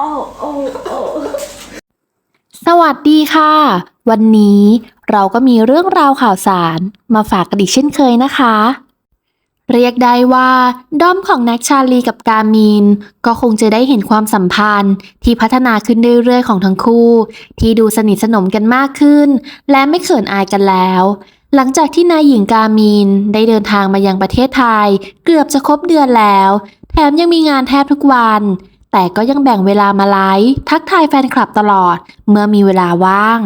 อ้โอ้โอ้สวัสดีค่ะ วันนี้เราก็มีเรื่องราวข่าวสารมาฝากกันอีกเช่นเคยนะคะ เรียกได้ว่าด้อมของแน็กชาลีกับกามินก็คงจะได้เห็นความสัมพันธ์ที่พัฒนาขึ้นเรื่อยๆของทั้งคู่ ที่ดูสนิทสนมกันมากขึ้น และไม่เขินอายกันแล้ว หลังจากที่นายหญิงกามินได้เดินทางมายังประเทศไทย เกือบจะครบเดือนแล้ว แถมยังมีงานแทบทุกวัน แต่ก็ยังแบ่งเวลามาไลฟ์ทักทายแฟนคลับตลอด เมื่อมีเวลาว่าง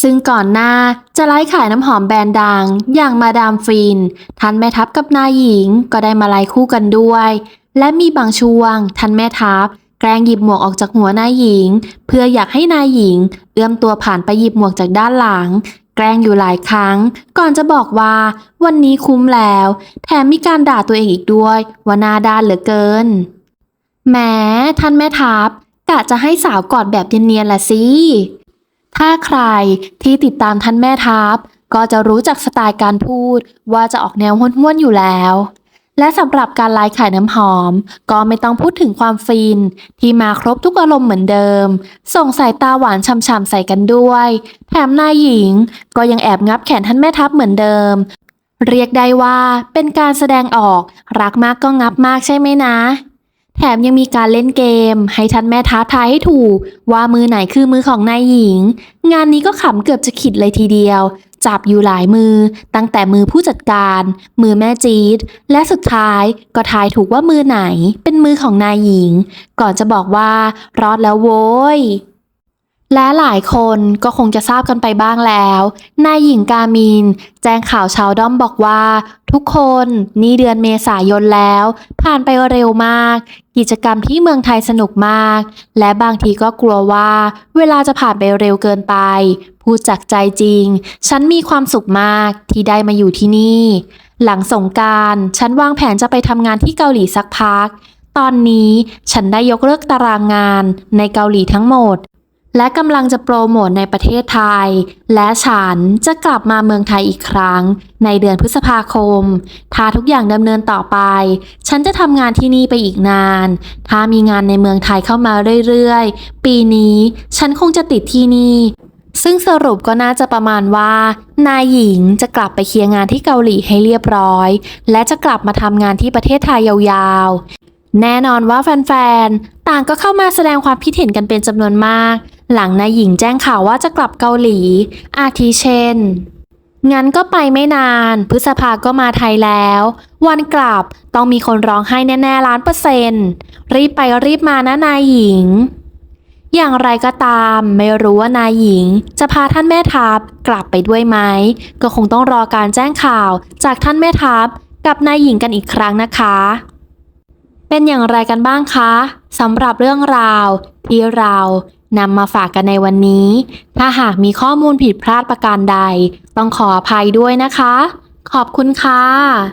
ซึ่งก่อนหน้าจะไลฟ์ขายน้ำหอมแบรนด์ดัง อย่างมาดามฟินท่านแม่ทัพกับนายหญิงก็ได้มาไลฟ์คู่กันด้วย และมีบางช่วงท่านแม่ทัพแกล้งหยิบหมวกออกจากหัวนายหญิง เพื่ออยากให้นายหญิง เอื้อมตัวผ่านไปหยิบหมวกจากด้านหลัง แกล้งอยู่หลายครั้ง ก่อนจะบอกว่า วันนี้คุ้มแล้ว แถมมีการด่าตัวเองอีกด้วยว่าหน้าด้านเหลือเกิน แม้ท่านแม่ทัพกะจะให้สาวกอดแบบเนียนๆละสิ ถ้าใครที่ติดตามท่านแม่ทัพก็จะรู้จักสไตล์การพูดว่าจะออกแนวห้วนๆอยู่แล้ว และสำหรับการไลฟ์ขายน้ำหอม ก็ไม่ต้องพูดถึงความฟิน ที่มาครบทุกอารมณ์เหมือนเดิม ส่งสายตาหวานช่ำๆใส่กันด้วย แถมนายหญิงก็ยังแอบงับแขนท่านแม่ทัพเหมือนเดิม เรียกได้ว่าเป็นการแสดงออกรักมากก็งับมากใช่ไหมนะ แถมยังมีการเล่นเกม ให้ท่านแม่ท้าทายให้ถูก ว่ามือไหนคือมือของนายหญิง งานนี้ก็ขำเกือบจะขิดเลยทีเดียว จับอยู่หลายมือ ตั้งแต่มือผู้จัดการ มือแม่จี๊ดและสุดท้ายก็ทายถูกว่ามือไหน เป็นมือของนายหญิง ก่อนจะบอกว่ารอดแล้วโว้ย และหลายคนก็คงจะทราบกันไปบ้างแล้ว นายหญิงกามิน แจ้งข่าวชาวด้อมบอกว่า ทุกคนนี่เดือนเมษายนแล้ว ผ่านไปเร็วมาก กิจกรรมที่เมืองไทยสนุกมาก และบางทีก็กลัวว่า เวลาจะผ่านไปเร็วเกินไป พูดจากใจจริง ฉันมีความสุขมากที่ได้มาอยู่ที่นี่ หลังสงการฉันวางแผนจะไปทำงานที่เกาหลีสักพักตอนนี้ฉันได้ยกเลิกตารางงานในเกาหลีทั้งหมด และกำลังจะโปรโมทในประเทศไทย และฉันจะกลับมาเมืองไทยอีกครั้ง ในเดือนพฤษภาคม ถ้าทุกอย่างดำเนินต่อไป ฉันจะทำงานที่นี่ไปอีกนาน ถ้ามีงานในเมืองไทยเข้ามาเรื่อยๆ ปีนี้ฉันคงจะติดที่นี่ ซึ่งสรุปก็น่าจะประมาณว่า นายหญิงจะกลับไปเคลียร์งานที่เกาหลีให้เรียบร้อย และจะกลับมาทำงานที่ประเทศไทยยาวๆ แน่นอนว่าแฟนๆ ต่างก็เข้ามาแสดงความคิดเห็นกันเป็นจำนวนมาก หลังนายหญิงแจ้งข่าวว่าจะกลับเกาหลี อาทิเช่น งั้นก็ไปไม่นาน พฤษภาก็มาไทยแล้ว วันกลับต้องมีคนร้องไห้แน่ๆล้านเปอร์เซ็นต์รีบไปรีบมานะนายหญิง อย่างไรก็ตามไม่รู้ว่านายหญิง จะพาท่านแม่ทัพกลับไปด้วยไหม ก็คงต้องรอการแจ้งข่าวจากท่านแม่ทัพกับนายหญิงกันอีกครั้งนะคะ เป็นอย่างไรกันบ้างคะสำหรับเรื่องราวที่เรา นำมาฝากกันในวันนี้ ถ้าหากมีข้อมูลผิดพลาดประการใด ต้องขออภัยด้วยนะคะ ขอบคุณค่ะ